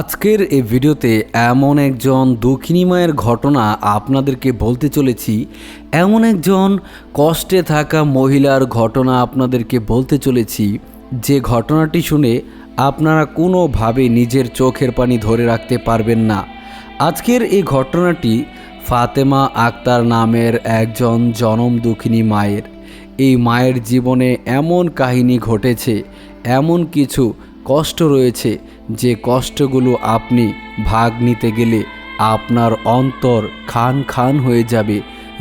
আজকের এই ভিডিওতে এমন একজন দুঃখিনী মায়ের ঘটনা আপনাদেরকে বলতে চলেছি। এমন একজন কষ্টে থাকা মহিলার ঘটনা আপনাদেরকে বলতে চলেছি। যে ঘটনাটি শুনে আপনারা কোনোভাবে নিজের চোখের পানি ধরে রাখতে পারবেন না। আজকের এই ঘটনাটি ফাতেমা আক্তার নামের একজন জনম দুঃখিনী মায়ের। এই মায়ের জীবনে এমন কাহিনী ঘটেছে, এমন কিছু কষ্ট রয়েছে, যে কষ্টগুলো আপনি ভাগ নিতে গেলে আপনার অন্তর খান খান হয়ে যাবে,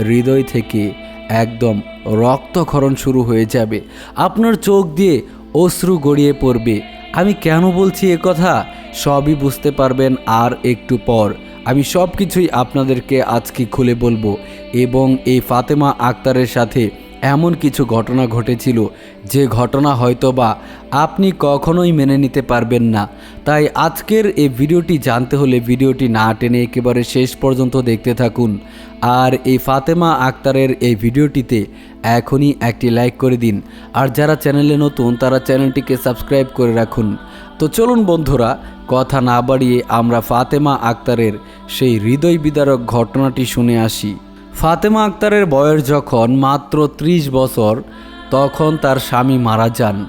হৃদয় থেকে একদম রক্তক্ষরণ শুরু হয়ে যাবে। আপনার চোখ দিয়ে অশ্রু গড়িয়ে পড়বে। আমি কেন বলছি এ কথা? সবই বুঝতে পারবেন আর একটু পর। আমি সব কিছুই আপনাদেরকে আজকে খুলে বলব এবং এই ফাতেমা আক্তারের সাথে এমন কিছু ঘটনা ঘটেছিল যে ঘটনা হয়তোবা আপনি কখনোই মেনে নিতে পারবেন না। তাই আজকের এই ভিডিওটি জানতে হলে ভিডিওটি না টেনে একেবারে শেষ পর্যন্ত দেখতে থাকুন। আর এই ফাতেমা আক্তারের এই ভিডিওটিতে এখনই একটি লাইক করে দিন। আর যারা চ্যানেলে নতুন, তারা চ্যানেলটিকে সাবস্ক্রাইব করে রাখুন। তো চলুন বন্ধুরা, কথা না বাড়িয়ে আমরা ফাতেমা আক্তারের সেই হৃদয় বিদারক ঘটনাটি শুনে আসি। ফাতেমা আক্তারের বয়স যখন মাত্র ত্রিশ বছর, তখন তার স্বামী মারা যান।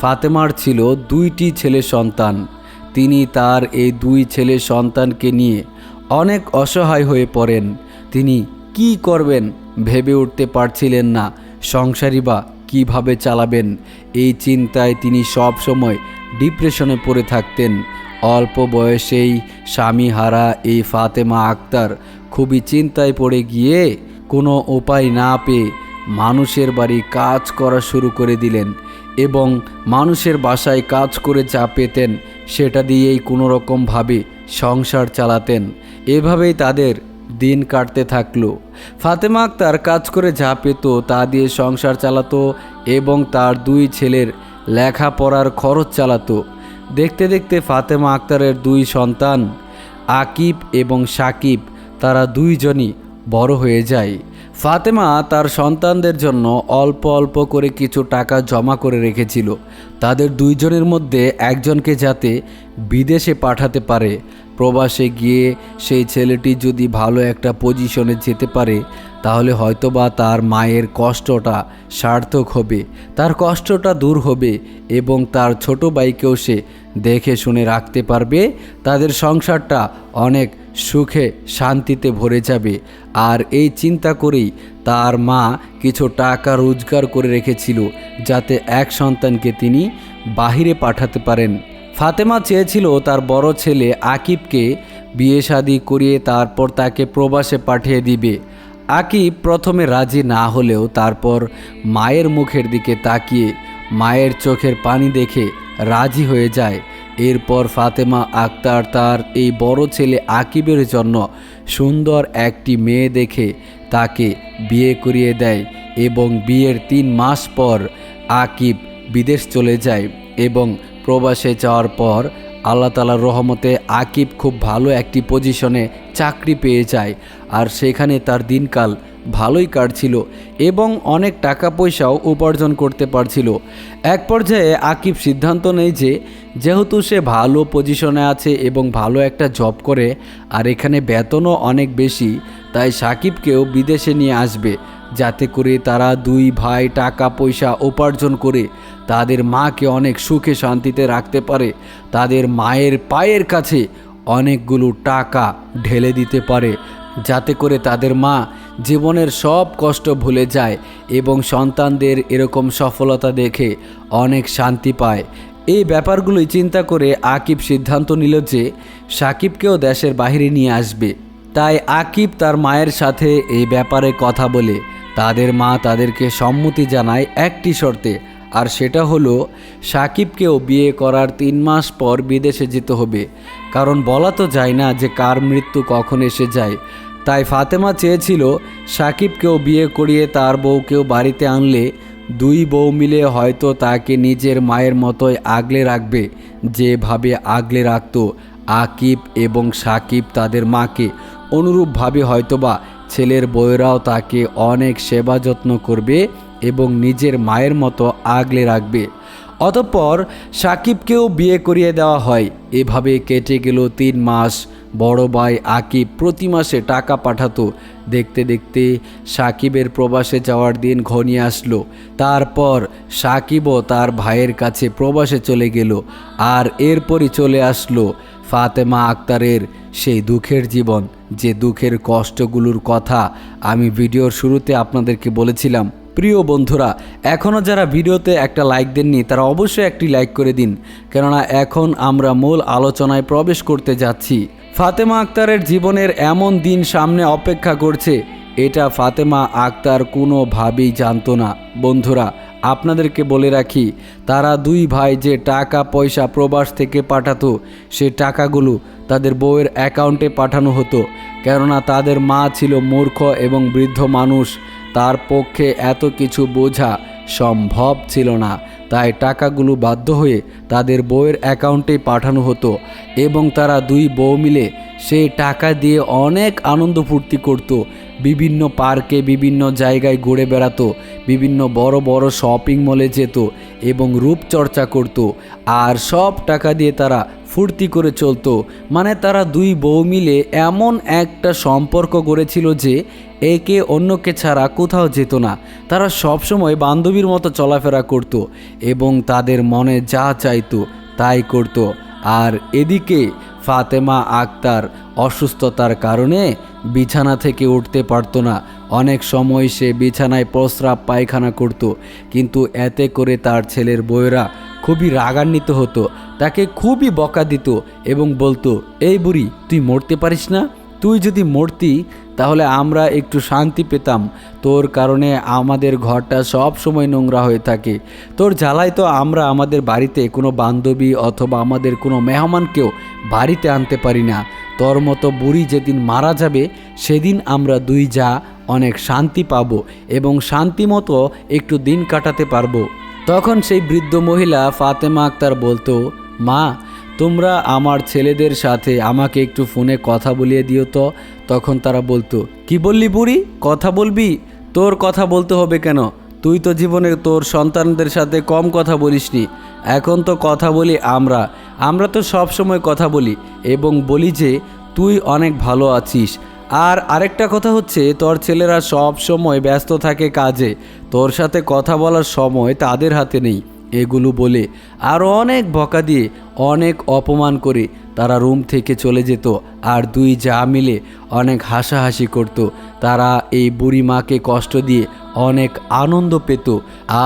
ফাতেমার ছিল দুইটি ছেলে সন্তান। তিনি তার এই দুই ছেলে সন্তানকে নিয়ে অনেক অসহায় হয়ে পড়েন। তিনি কি করবেন ভেবে উঠতে পারছিলেন না সংসারই বা কীভাবে চালাবেন? এই চিন্তায় তিনি সব সময় ডিপ্রেশনে পড়ে থাকতেন। অল্প বয়সেই স্বামী হারা এই ফাতেমা আক্তার খুবই চিন্তায় পড়ে গিয়ে কোনো উপায় না পেয়ে মানুষের বাড়ি কাজ করা শুরু করে দিলেন এবং মানুষের বাসায় কাজ করে যা পেতেন সেটা দিয়েই কোনো রকমভাবে সংসার চালাতেন। এভাবেই তাদের দিন কাটতে থাকল। ফাতেমা আক্তার কাজ করে যা পেত তা দিয়ে সংসার চালাতো এবং তার দুই ছেলের লেখাপড়ার খরচ চালাতো। দেখতে দেখতে ফাতেমা আক্তারের দুই সন্তান আকিব এবং সাকিব তারা দুইজনই বড় হয়ে যায়। ফাতেমা তার সন্তানদের জন্য অল্প অল্প করে কিছু টাকা জমা করে রেখেছিল। তাদের দুইজনের মধ্যে একজনকে যাতে বিদেশে পাঠাতে পারে, প্রবাসে গিয়ে সেই ছেলেটি যদি ভালো একটা পজিশনে যেতে পারে, তাহলে হয়তোবা তার মায়ের কষ্টটা সার্থক হবে, তার কষ্টটা দূর হবে এবং তার ছোট ভাইকেও সে দেখে শুনে রাখতে পারবে। তাদের সংসারটা অনেক সুখে শান্তিতে ভরে যাবে। আর এই চিন্তা করেই তার মা কিছু টাকা রোজগার করে রেখেছিল, যাতে এক সন্তানকে তিনি বাহিরে পাঠাতে পারেন। ফাতেমা চেয়েছিল তার বড় ছেলে আকিবকে বিয়ে শাদি করিয়ে তারপর তাকে প্রবাসে পাঠিয়ে দিবে। আকিব প্রথমে রাজি না হলেও তারপর মায়ের মুখের দিকে তাকিয়ে মায়ের চোখের পানি দেখে রাজি হয়ে যায়। এরপর ফাতেমা আক্তার তার এই বড় ছেলে আকিবের জন্য সুন্দর একটি মেয়ে দেখে তাকে বিয়ে করিয়ে দেয় এবং বিয়ের তিন মাস পর আকিব বিদেশ চলে যায় এবং প্রবাসে যাওয়ার পর আল্লাহ তালার রহমতে আকিব খুব ভালো একটি পজিশনে চাকরি পেয়ে যায়। আর সেখানে তার দিনকাল ভালোই কাটছিল এবং অনেক টাকা পয়সাও উপার্জন করতে পারছিল। এক পর্যায়ে আকিব সিদ্ধান্ত নেয় যে, যেহেতু সে ভালো পজিশনে আছে এবং ভালো একটা জব করে, আর এখানে বেতনও অনেক বেশি, তাই সাকিবকেও বিদেশে নিয়ে আসবে, যাতে করে তারা দুই ভাই টাকা পয়সা উপার্জন করে, তাদের মাকে অনেক সুখে শান্তিতে রাখতে পারে, তাদের মায়ের পায়ের কাছে অনেকগুলো টাকা ঢেলে দিতে পারে, যাতে করে তাদের মা জীবনের সব কষ্ট ভুলে যায় এবং সন্তানদের এরকম সফলতা দেখে অনেক শান্তি পায়। এই ব্যাপারগুলোই চিন্তা করে আকিব সিদ্ধান্ত নিল যে সাকিবকেও দেশের বাইরে নিয়ে আসবে। তাই আকিব তার মায়ের সাথে এই ব্যাপারে কথা বলে তাদের মা তাদেরকে সম্মতি জানায় একটি শর্তে, আর সেটা হলো সাকিবকেও বিয়ে করার তিন মাস পর বিদেশে যেতে হবে। কারণ বলা তো যায় না যে কার মৃত্যু কখন এসে যায়। তাই ফাতেমা চেয়েছিল সাকিবকেও বিয়ে করিয়ে তার বউকেও বাড়িতে আনলে। দুই বউ মিলে হয়তো তাকে নিজের মায়ের মতোই আগলে রাখবে, যেভাবে আগলে রাখত আকিব এবং সাকিব তাদের মাকে। অনুরূপভাবে হয়তোবা ছেলের বউয়েরাও তাকে অনেক সেবা যত্ন করবে এবং নিজের মায়ের মতো আগলে রাখবে। অতঃপর সাকিবকেও বিয়ে করিয়ে দেওয়া হয়। এভাবে কেটে গেল তিন মাস। বড় ভাই আকিব প্রতি মাসে টাকা পাঠাতো। দেখতে দেখতে সাকিবের প্রবাসে যাওয়ার দিন ঘনিয়ে আসলো। তারপর সাকিবও তার ভাইয়ের কাছে প্রবাসে চলে গেল আর এরপরই চলে আসলো ফাতেমা আক্তারের সেই দুঃখের জীবন। যে দুঃখের কষ্টগুলোর কথা আমি ভিডিওর শুরুতে আপনাদেরকে বলেছিলাম প্রিয় বন্ধুরা, এখনও যারা ভিডিওতে একটা লাইক দেননি, তারা অবশ্যই একটি লাইক করে দিন। কেননা এখন আমরা মূল আলোচনায় প্রবেশ করতে যাচ্ছি। ফাতেমা আক্তারের জীবনের এমন দিন সামনে অপেক্ষা করছে, এটা ফাতেমা আক্তার কোনোভাবেই জানতো না। বন্ধুরা, আপনাদেরকে বলে রাখি, তারা দুই ভাই যে টাকা পয়সা প্রবাস থেকে পাঠাতো, সে টাকাগুলো তাদের বউয়ের অ্যাকাউন্টে পাঠানো হতো। কেননা তাদের মা ছিল মূর্খ এবং বৃদ্ধ মানুষ। তার পক্ষে এত কিছু বোঝা সম্ভব ছিল না। তাই টাকাগুলো বাধ্য হয়ে তাদের বউয়ের অ্যাকাউন্টে পাঠানো হতো এবং তারা দুই বউ মিলে সেই টাকা দিয়ে অনেক আনন্দ ফুর্তি করত। বিভিন্ন পার্কে বিভিন্ন জায়গায় ঘুরে বেড়াতো, বিভিন্ন বড় বড় শপিং মলে যেত এবং রূপচর্চা করত। আর সব টাকা দিয়ে তারা ফুর্তি করে চলতো। মানে তারা দুই বউ মিলে এমন একটা সম্পর্ক গড়েছিল যে একে অন্যকে ছাড়া কোথাও যেত না। তারা সবসময় বান্ধবীর মতো চলাফেরা করত এবং তাদের মনে যা চাইতো তাই করত। আর এদিকে ফাতেমা আক্তার অসুস্থতার কারণে বিছানা থেকে উঠতে পারতো না। অনেক সময় সে বিছানায় প্রস্রাব পায়খানা করত, কিন্তু এতে করে তার ছেলের বউয়েরা খুবই রাগান্বিত হতো। তাকে খুবই বকা দিত এবং বলতো, এই বুড়ি, তুই মরতে পারিস না? তুই যদি মরতি তাহলে আমরা একটু শান্তি পেতাম। তোর কারণে আমাদের ঘরটা সব সময় নোংরা হয়ে থাকে। তোর জ্বালায় তো আমরা আমাদের বাড়িতে কোনো বান্ধবী অথবা আমাদের কোনো মেহমানকেও বাড়িতে আনতে পারি না। তোর মতো বুড়ি যেদিন মারা যাবে, সেদিন আমরা দুই যা অনেক শান্তি পাবো এবং শান্তি মতো একটু দিন কাটাতে পারব। তখন সেই বৃদ্ধ মহিলা ফাতেমা আক্তার বলতো, মা, তোমরা আমার ছেলেদের সাথে আমাকে একটু ফোনে কথা বলিয়ে দিও তো। তখন তারা বলতো, কি বললি বুড়ি? কথা বলবি? তোর কথা বলতে হবে কেন? তুই তো জীবনে তোর সন্তানদের সাথে কম কথা বলিসনি। এখন তো কথা বলি আমরা। আমরা তো সব সময় কথা বলি এবং বলি যে, তুই অনেক ভালো আছিস। আর আরেকটা কথা হচ্ছে, তোর ছেলেরা সব সময় ব্যস্ত থাকে কাজে। তোর সাথে কথা বলার সময় তাদের হাতে নেই। এগুলো বলে আরও অনেক বকা দিয়ে অনেক অপমান করে তারা রুম থেকে চলে যেত আর দুই যা মিলে অনেক হাসাহাসি করত। তারা এই বুড়ি মাকে কষ্ট দিয়ে অনেক আনন্দ পেত।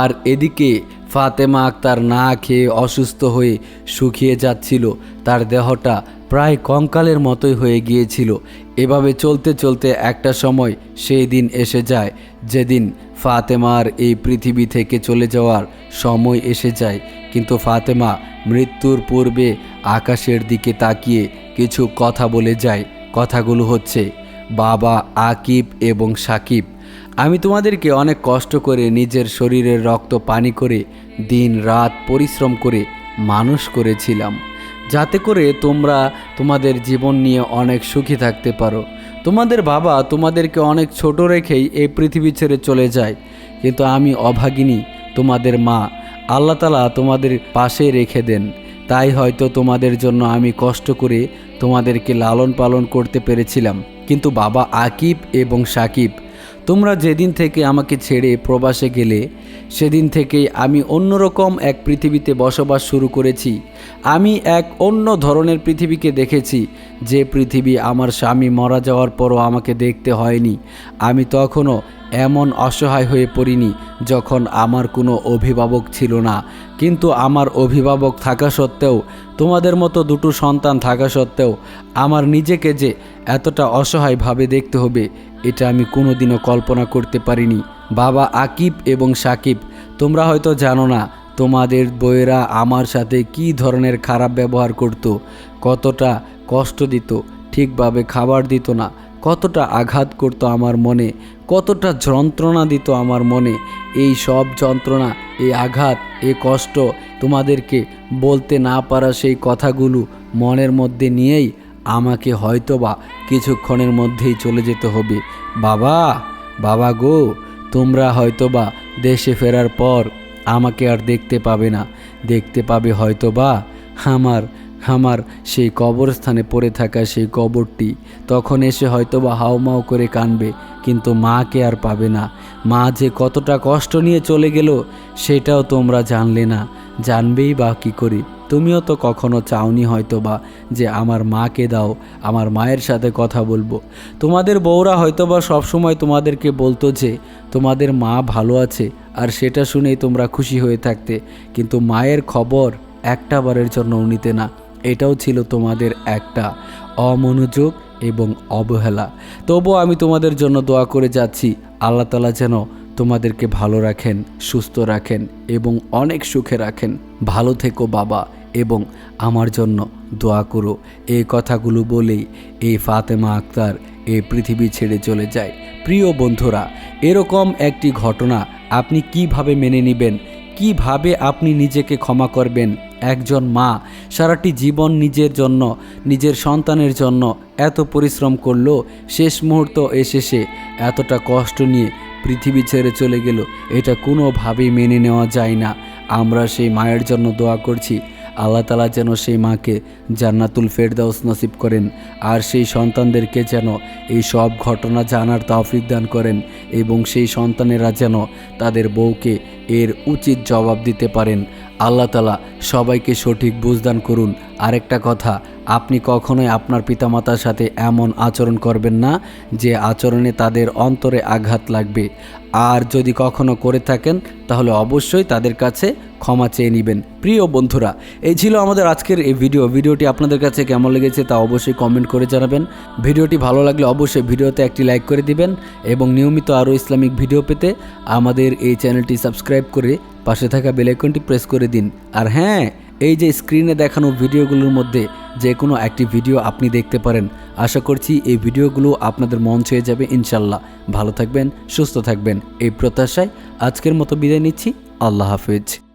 আর এদিকে ফাতেমা আক্তার না খেয়ে অসুস্থ হয়ে শুকিয়ে যাচ্ছিল। তার দেহটা প্রায় কঙ্কালের মতোই হয়ে গিয়েছিল। এভাবে চলতে চলতে একটা সময় সেই দিন এসে যায়, যেদিন ফাতেমার এই পৃথিবী থেকে চলে যাওয়ার সময় এসে যায়। কিন্তু ফাতেমা মৃত্যুর পূর্বে আকাশের দিকে তাকিয়ে কিছু কথা বলে যায়। কথাগুলো হচ্ছে, বাবা আকিব এবং সাকিব, আমি তোমাদেরকে অনেক কষ্ট করে নিজের শরীরের রক্ত পানি করে দিন রাত পরিশ্রম করে মানুষ করেছিলাম। যাতে করে তোমরা তোমাদের জীবন নিয়ে অনেক সুখী থাকতে পারো। তোমাদের বাবা তোমাদেরকে অনেক ছোট রেখেই এই পৃথিবী ছেড়ে চলে যায়। কিন্তু আমি অভাগিনী, তোমাদের মা, আল্লাহ তালা তোমাদের পাশে রেখে দেন। তাই হয়তো তোমাদের জন্য আমি কষ্ট করে তোমাদেরকে লালন পালন করতে পেরেছিলাম। কিন্তু বাবা আকিব এবং সাকিব তোমরা যেদিন থেকে আমাকে ছেড়ে প্রবাসে গেলে, সেদিন থেকে আমি অন্যরকম এক পৃথিবীতে বসবাস শুরু করেছি। আমি এক অন্য ধরনের পৃথিবীকে দেখেছি, যে পৃথিবী আমার স্বামী মারা যাওয়ার পরও আমাকে দেখতে হয়নি। আমি তখনও এমন অসহায় হয়ে পড়িনি যখন আমার কোনো অভিভাবক ছিল না। কিন্তু আমার অভিভাবক থাকা সত্ত্বেও, তোমাদের মতো দুটো সন্তান থাকা সত্ত্বেও, আমার নিজেকে যে এতটা অসহায়ভাবে দেখতে হবে, এটা আমি কোনোদিনও কল্পনা করতে পারিনি। বাবা আকিব এবং সাকিব, তোমরা হয়তো জানো না, তোমাদের বইয়েরা আমার সাথে কী ধরনের খারাপ ব্যবহার করত, কতটা কষ্ট দিত, ঠিকভাবে খাবার দিত না কতটা আঘাত করত আমার মনে, কতটা যন্ত্রণা দিত আমার মনে। এই সব যন্ত্রণা, এই আঘাত এ কষ্ট তোমাদেরকে বলতে না পারা সেই কথাগুলো মনের মধ্যে নিয়েই আমাকে হয়তোবা কিছুক্ষণের মধ্যেই চলে যেতে হবে। বাবা বাবা গো, তোমরা হয়তোবা দেশে ফেরার পর আমাকে আর দেখতে পাবে না। দেখতে পাবে হয়তো বা আমার আমার সেই কবরস্থানে পড়ে থাকা সেই কবরটি। তখন এসে হয়তো বা হাউমাউ করে কানবে, কিন্তু মাকে আর পাবে না। মা যে কতটা কষ্ট নিয়ে চলে গেল, সেটাও তোমরা জানলে না। জানবেই বা কী করি? তুমিও তো কখনো চাওনি হয়তো বা যে আমার মাকে দাও, আমার মায়ের সাথে কথা বলব। তোমাদের বউরা হয়তো বা সবসময় তোমাদেরকে বলতো যে, তোমাদের মা ভালো আছে, আর সেটা শুনেই তোমরা খুশি হয়ে থাকতে। কিন্তু মায়ের খবর একটা বারের জন্য নিতে না। এটাও ছিল তোমাদের একটা অমনোযোগ এবং অবহেলা। তবুও আমি তোমাদের জন্য দোয়া করে যাচ্ছি, আল্লাহ তালা যেন তোমাদেরকে ভালো রাখেন, সুস্থ রাখেন এবং অনেক সুখে রাখেন। ভালো থেকো বাবা এবং আমার জন্য দোয়া করো। এই কথাগুলো বলেই এই ফাতেমা আক্তার এই পৃথিবী ছেড়ে চলে যায়। প্রিয় বন্ধুরা, এরকম একটি ঘটনা আপনি কীভাবে মেনে নেবেন? কীভাবে আপনি নিজেকে ক্ষমা করবেন? একজন মা, সারাটি জীবন নিজের জন্য, নিজের সন্তানের জন্য এত পরিশ্রম করল, শেষ মুহূর্ত এসে সে এতটা কষ্ট নিয়ে পৃথিবী ছেড়ে চলে গেল। এটা কোনোভাবেই মেনে নেওয়া যায় না। আমরা সেই মায়ের জন্য দোয়া করছি, আল্লাহ তালা যেন সেই মাকে জান্নাতুল ফেরদাউস নসিব করেন আর সেই সন্তানদেরকে যেন এই সব ঘটনা জানার তৌফিক দান করেন এবং সেই সন্তানেরা যেন তাদের বউকে এর উচিত জবাব দিতে পারেন। আল্লাহ তালা সবাইকে সঠিক বুঝদান করুন। আরেকটা কথা, আপনি কখনোই আপনার পিতামাতার সাথে এমন আচরণ করবেন না যে আচরণে তাদের অন্তরে আঘাত লাগবে। আর যদি কখনো করে থাকেন, তাহলে অবশ্যই তাদের কাছে ক্ষমা চেয়ে নেবেন। প্রিয় বন্ধুরা, এই ছিল আমাদের আজকের এই ভিডিও ভিডিওটি আপনাদের কাছে কেমন লেগেছে তা অবশ্যই কমেন্ট করে জানাবেন। ভিডিওটি ভালো লাগলে অবশ্যই ভিডিওতে একটি লাইক করে দিবেন এবং নিয়মিত আরও ইসলামিক ভিডিও পেতে আমাদের এই চ্যানেলটি সাবস্ক্রাইব করে পাশে থাকা বেলাইকনটি প্রেস করে দিন। আর হ্যাঁ এই যে স্ক্রিনে দেখানো ভিডিওগুলোর মধ্যে যে কোনো একটি ভিডিও আপনি দেখতে পারেন, আশা করছি এই ভিডিওগুলো আপনাদের মন ছুঁয়ে যাবে ইনশাল্লাহ ভালো থাকবেন, সুস্থ থাকবেন, এই প্রত্যাশায় আজকের মতো বিদায় নিচ্ছি। আল্লাহ হাফিজ।